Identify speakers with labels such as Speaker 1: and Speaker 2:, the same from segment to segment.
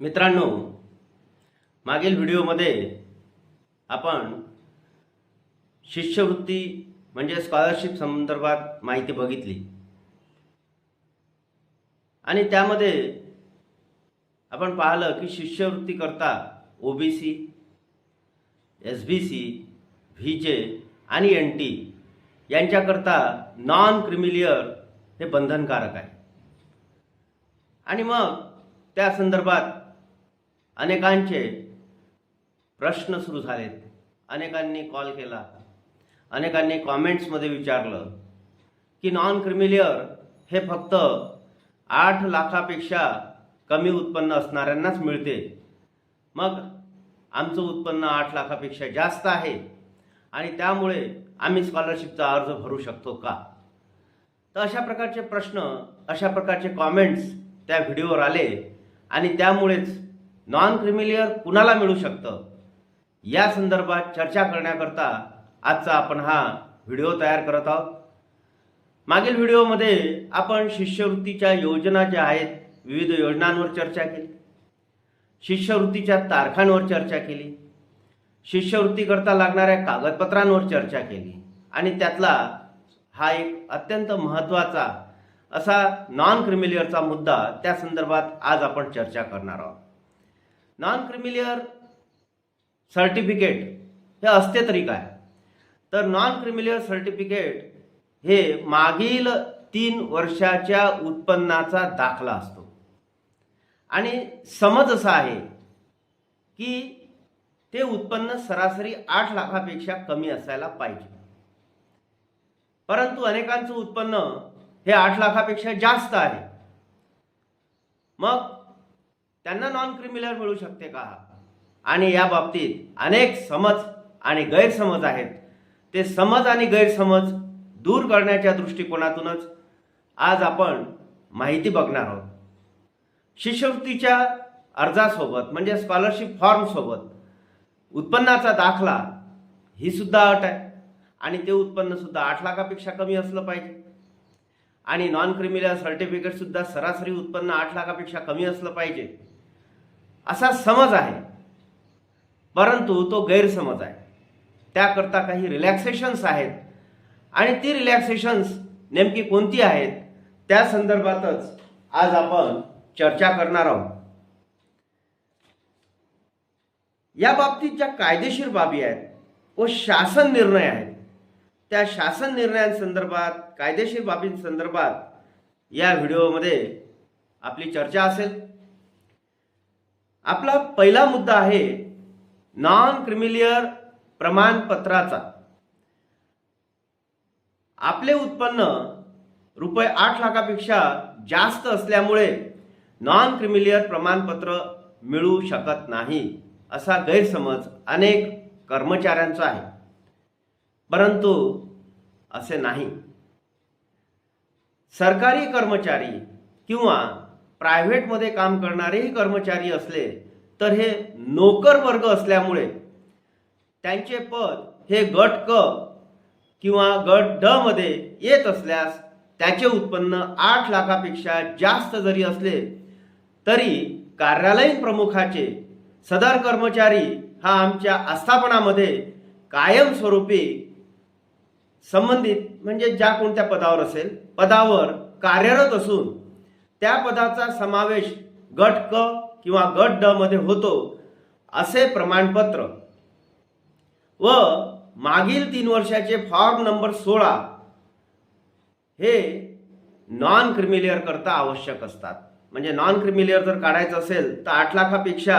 Speaker 1: मित्रांनो मागील व्हिडिओमध्ये आपण शिष्यवृत्ती म्हणजे स्कॉलरशिप संदर्भात माहिती बघितली. आणि त्यामध्ये आपण पाहिलं की शिष्यवृत्ती करता O B C S B C V J आणि एन टी यांच्याकरता नॉन क्रिमिलियर हे बंधनकारक आहे. आणि मग त्या संदर्भात अनेकांचे प्रश्न सुरू झालेत. अनेकांनी कॉल केला. अनेकांनी कॉमेंट्समध्ये विचारलं की नॉन क्रिमिलियर हे फक्त आठ लाखापेक्षा कमी उत्पन्न असणाऱ्यांनाच मिळते. मग आमचं उत्पन्न आठ लाखापेक्षा जास्त आहे आणि त्यामुळे आम्ही स्कॉलरशिपचा अर्ज भरू शकतो का? तर अशा प्रकारचे प्रश्न अशा प्रकारचे कॉमेंट्स त्या व्हिडिओवर आले आणि त्यामुळेच नॉन क्रिमिलियर कुणाला मिळू शकतं? या संदर्भात चर्चा करण्याकरता आजचा आपण हा व्हिडिओ तयार करत आहोत. मागील व्हिडिओमध्ये आपण शिष्यवृत्तीच्या योजना ज्या आहेत विविध योजनांवर चर्चा केली. शिष्यवृत्तीच्या तारखांवर चर्चा केली. शिष्यवृत्तीकरता लागणाऱ्या कागदपत्रांवर चर्चा केली. आणि त्यातला हा एक अत्यंत महत्त्वाचा असा नॉन क्रिमिलियरचा मुद्दा त्या संदर्भात आज आपण चर्चा करणार आहोत. नॉन क्रिमिलियर सर्टिफिकेट हे असते तरी काय? तर नॉन क्रिमिलियर सर्टिफिकेट हे मागील तीन वर्षाच्या उत्पन्नाचा दाखला असतो. आणि समज असा आहे की ते उत्पन्न सरासरी आठ लाखापेक्षा कमी असायला पाहिजे. परंतु अनेकांचं उत्पन्न हे आठ लाखापेक्षा जास्त आहे. मग त्यांना नॉन क्रिमिनल मिळू शकते का? आणि या बाबतीत अनेक समज आणि गैरसमज आहेत. ते समज आणि गैरसमज दूर करण्याच्या दृष्टिकोनातूनच आज आपण माहिती बघणार आहोत. शिष्यवृत्तीच्या अर्जासोबत म्हणजे स्कॉलरशिप फॉर्मसोबत उत्पन्नाचा दाखला ही सुद्धा अट आहे. आणि ते उत्पन्न सुद्धा आठ लाखापेक्षा कमी असलं पाहिजे. आणि नॉन क्रिमिनल सर्टिफिकेट सुद्धा सरासरी उत्पन्न आठ लाखापेक्षा कमी असलं पाहिजे. असा समज आहे. परंतु तो गैरसमज आहे. त्याकरता काही रिलॅक्सेशन्स आहेत. आणि ती रिलॅक्सेशन्स नेमकी कोणती आहेत? त्या संदर्भातच आज आपण चर्चा करणार आहोत. या बाबतीत ज्या कायदेशीर बाबी आहेत व शासन निर्णय आहेत त्या शासन निर्णयांसंदर्भात कायदेशीर बाबींसंदर्भात या व्हिडिओमध्ये आपली चर्चा असेल. आपला पहिला मुद्दा आहे नॉन क्रिमिलियर प्रमाणपत्राचा. आपले उत्पन्न रुपये आठ लाखापेक्षा जास्त असल्यामुळे नॉन क्रिमिलियर प्रमाणपत्र मिळू शकत नाही असा गैरसमज अनेक कर्मचाऱ्यांचा आहे. परंतु असे नाही. सरकारी कर्मचारी किंवा प्रायव्हेटमध्ये काम करणारेही कर्मचारी असले तर हे नोकर वर्ग असल्यामुळे त्यांचे पद हे गट क किंवा गट ड मध्ये येत असल्यास त्याचे उत्पन्न आठ लाखापेक्षा जास्त जरी असले तरी कार्यालयीन प्रमुखाचे सदर कर्मचारी हा आमच्या आस्थापनामध्ये कायमस्वरूपी संबंधित म्हणजे ज्या कोणत्या पदावर असेल पदावर कार्यरत असून त्या पदाचा समावेश गट क किंवा गट ड मध्ये होतो असे प्रमाणपत्र. व मागील तीन वर्षाचे फॉर्म नंबर सोळा हे नॉन क्रिमिलियर करता आवश्यक असतात. म्हणजे नॉन क्रिमिलियर जर काढायचं असेल तर आठ लाखापेक्षा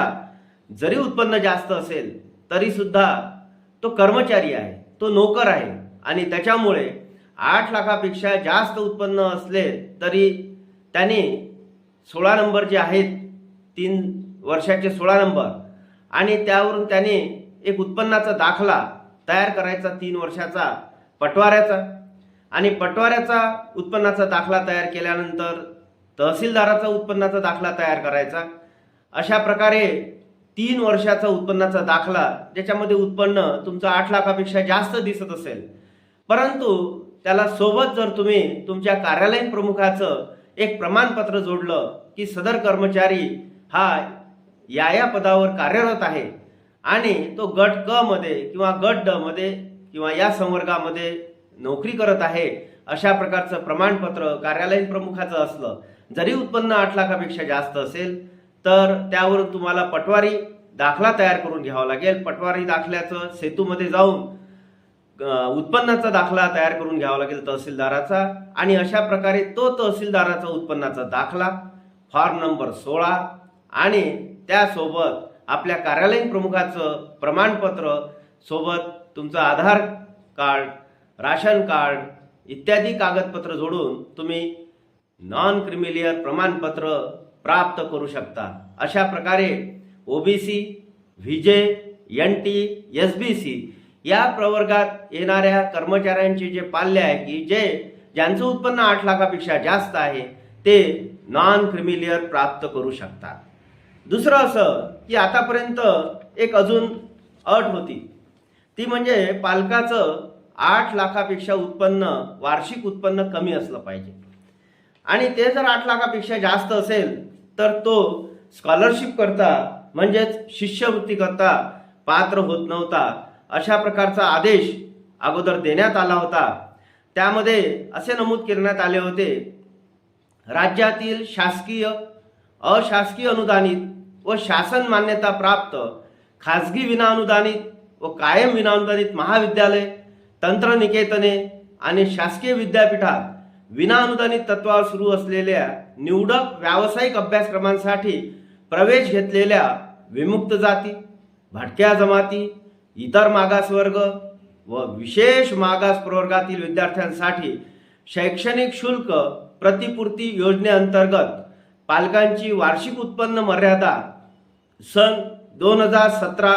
Speaker 1: जरी उत्पन्न जास्त असेल तरी सुद्धा तो कर्मचारी आहे तो नोकर आहे. आणि त्याच्यामुळे आठ लाखापेक्षा जास्त उत्पन्न असले तरी त्याने सोळा नंबर जे आहेत तीन वर्षाचे सोळा नंबर आणि त्यावरून त्याने एक उत्पन्नाचा दाखला तयार करायचा तीन वर्षाचा पटवाऱ्याचा. आणि पटवाऱ्याचा उत्पन्नाचा दाखला तयार केल्यानंतर तहसीलदाराचा उत्पन्नाचा दाखला तयार करायचा. अशा प्रकारे तीन वर्षाचा उत्पन्नाचा दाखला ज्याच्यामध्ये उत्पन्न तुमचं आठ लाखापेक्षा जास्त दिसत असेल. परंतु त्याला सोबत जर तुम्ही तुमच्या कार्यालयीन प्रमुखाचं एक प्रमाणपत्र जोडलं की सदर कर्मचारी हा या या पदावर कार्यरत आहे. आणि तो गट क मध्ये किंवा गट ड मध्ये किंवा या संवर्गामध्ये नोकरी करत आहे अशा प्रकारचं प्रमाणपत्र कार्यालयीन प्रमुखाचं असलं जरी उत्पन्न आठ लाखापेक्षा जास्त असेल तर त्यावरून तुम्हाला पटवारी दाखला तयार करून घ्यावा लागेल. पटवारी दाखल्याचं सेतूमध्ये जाऊन उत्पन्नाचा दाखला तयार करून घ्यावा लागेल तहसीलदाराचा आणि अशा प्रकारे तो तहसीलदाराचा उत्पन्नाचा दाखला फॉर्म नंबर सोळा आणि त्यासोबत आपल्या कार्यालयीन प्रमुखाचं प्रमाणपत्र सोबत तुमचं आधार कार्ड राशन कार्ड इत्यादी कागदपत्र जोडून तुम्ही नॉन क्रिमिलियर प्रमाणपत्र प्राप्त करू शकता. अशा प्रकारे OBC VJ N T S B C या प्रवर्गात येणाऱ्या कर्मचाऱ्यांचे जे पाल्य आहे की जे ज्यांचं उत्पन्न आठ लाखापेक्षा जास्त आहे ते नॉन क्रिमिलियर प्राप्त करू शकतात. दुसरं असं की आतापर्यंत एक अजून अट होती. ती म्हणजे पालकाचं आठ लाखापेक्षा उत्पन्न वार्षिक उत्पन्न कमी असलं पाहिजे. आणि ते जर आठ लाखापेक्षा जास्त असेल तर तो स्कॉलरशिप करता म्हणजेच शिष्यवृत्ती करता पात्र होत नव्हता. अशा प्रकारचा आदेश अगोदर देण्यात आला होता. त्यामध्ये असे नमूद करण्यात आले होते. राज्यातील शासकीय अशासकीय अनुदानित व शासन मान्यता प्राप्त खाजगी विनाअनुदानित व कायम विनाअनुदानित महाविद्यालय तंत्रनिकेतने आणि शासकीय विद्यापीठात विनाअनुदानित तत्वावर सुरू असलेल्या निवडक व्यावसायिक अभ्यासक्रमांसाठी प्रवेश घेतलेल्या विमुक्त जाती भटक्या जमाती इतर मागासवर्ग व विशेष मागास प्रवर्गातील विद्यार्थ्यांसाठी शैक्षणिक शुल्क प्रतिपूर्ती योजनेअंतर्गत पालकांची वार्षिक उत्पन्न मर्यादा सन दोन हजार सतरा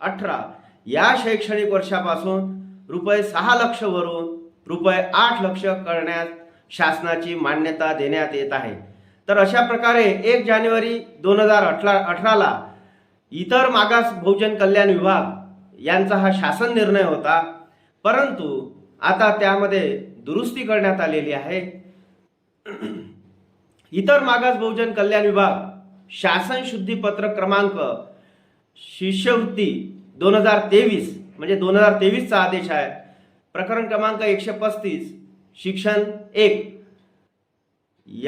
Speaker 1: अठरा या शैक्षणिक वर्षापासून रुपये सहा लक्षवरून रुपये आठ लक्ष करण्यास शासनाची मान्यता देण्यात येत आहे. तर अशा प्रकारे एक जानेवारी दोन हजार अठरा अठराला इतर मागास बहुजन कल्याण विभाग यांचा हा शासन निर्णय होता. परंतु आता त्यामध्ये दुरुस्ती करण्यात आलेली आहे. इतर मागास बहुजन कल्याण विभाग शासन शुद्धीपत्र क्रमांक शिष्यवृत्ती दोन हजार तेवीस म्हणजे दोन हजार तेवीसचा आदेश आहे. प्रकरण क्रमांक एकशे पस्तीस शिक्षण एक.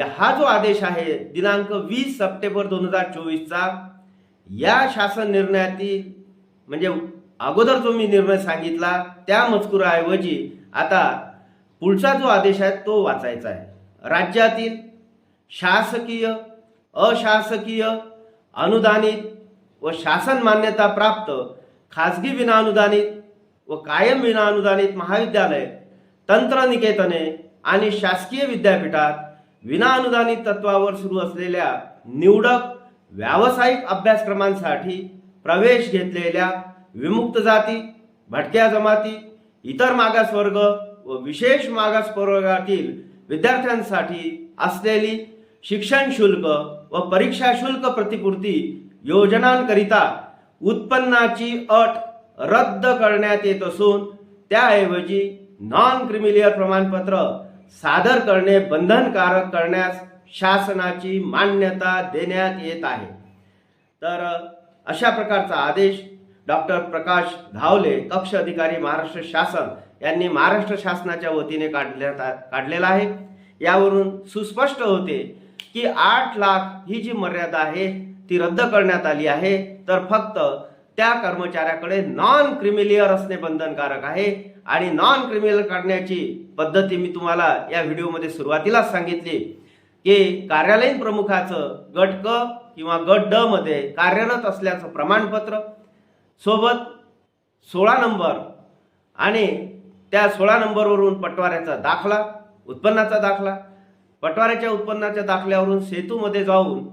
Speaker 1: हा जो आदेश आहे दिनांक वीस सप्टेंबर दोन हजार चोवीसचा या शासन निर्णयातील म्हणजे अगोदर जो मी निर्णय सांगितला त्या मजकुराऐवजी आता पुढचा जो आदेश आहे तो वाचायचा आहे. राज्यातील शासकीय अशासकीय अनुदानित व शासन मान्यता प्राप्त खाजगी विनाअनुदानित व कायम विनाअनुदानित महाविद्यालय तंत्रनिकेतने आणि शासकीय विद्यापीठात विनाअनुदानित तत्वावर सुरू असलेल्या निवडक व्यावसायिक अभ्यासक्रमांसाठी प्रवेश घेतलेल्या विमुक्त जाती भटक्या जमाती इतर मागासवर्ग व विशेष मागास प्रवर्गातील विद्यार्थ्यांसाठी असलेली शिक्षण शुल्क व परीक्षा शुल्क प्रतिपूर्ती योजनांकरिता उत्पन्नाची अट रद्द करण्यात येत असून त्याऐवजी नॉन क्रिमिलियर प्रमाणपत्र सादर करणे बंधनकारक करण्यास शासनाची मान्यता देण्यात येत आहे. तर अशा प्रकारचा आदेश डॉक्टर प्रकाश धावले कक्ष अधिकारी महाराष्ट्र शासन यांनी महाराष्ट्र शासनाच्या वतीने काढण्यात काढलेला आहे. यावरून सुस्पष्ट होते की आठ लाख ही जी मर्यादा आहे ती रद्द करण्यात आली आहे. तर फक्त त्या कर्मचाऱ्याकडे नॉन क्रिमिलियर असणे बंधनकारक आहे. आणि नॉन क्रिमिलियर काढण्याची पद्धती मी तुम्हाला या व्हिडिओमध्ये सुरुवातीलाच सांगितली की कार्यालयीन प्रमुखाचं गट क किंवा गट ड मध्ये कार्यरत असल्याचं प्रमाणपत्र सोबत सोळा नंबर आणि त्या सोळा नंबरवरून पटवाऱ्याचा दाखला उत्पन्नाचा दाखला. पटवाऱ्याच्या उत्पन्नाच्या दाखल्यावरून सेतूमध्ये जाऊन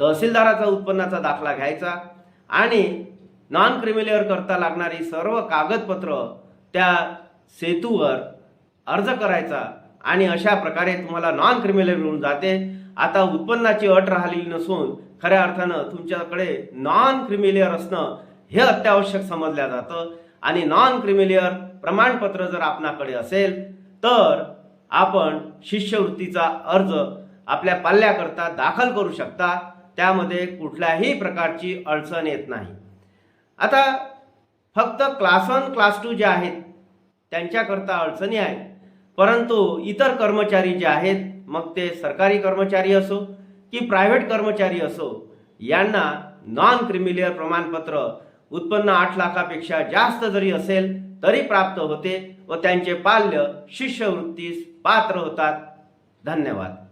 Speaker 1: तहसीलदाराचा उत्पन्नाचा दाखला घ्यायचा आणि नॉन क्रिमिलेअर करता लागणारी सर्व कागदपत्र त्या सेतूवर अर्ज करायचा आणि अशा प्रकारे तुम्हाला नॉन क्रिमिलेअर मिळून जाते. आता उत्पन्नाची अट राहिलेली नसून खऱ्या अर्थानं तुमच्याकडे नॉन क्रिमिलेअर असणं हे अत्यावश्यक समजलं जातं. आणि नॉन क्रिमिलियर प्रमाणपत्र जर आपणाकडे असेल तर आपण शिष्यवृत्तीचा अर्ज आपल्या पाल्याकरता दाखल करू शकता. त्यामध्ये कुठल्याही प्रकारची अडचण येत नाही. आता फक्त क्लास वन क्लास टू जे आहेत त्यांच्याकरता अडचणी आहेत. परंतु इतर कर्मचारी जे आहेत मग ते सरकारी कर्मचारी असो की प्रायव्हेट कर्मचारी असो यांना नॉन क्रिमिलियर प्रमाणपत्र उत्पन्न आठ लाखापेक्षा जास्त जरी असेल तरी प्राप्त होते व त्यांचे पाल्य शिष्यवृत्तीस पात्र होतात. धन्यवाद.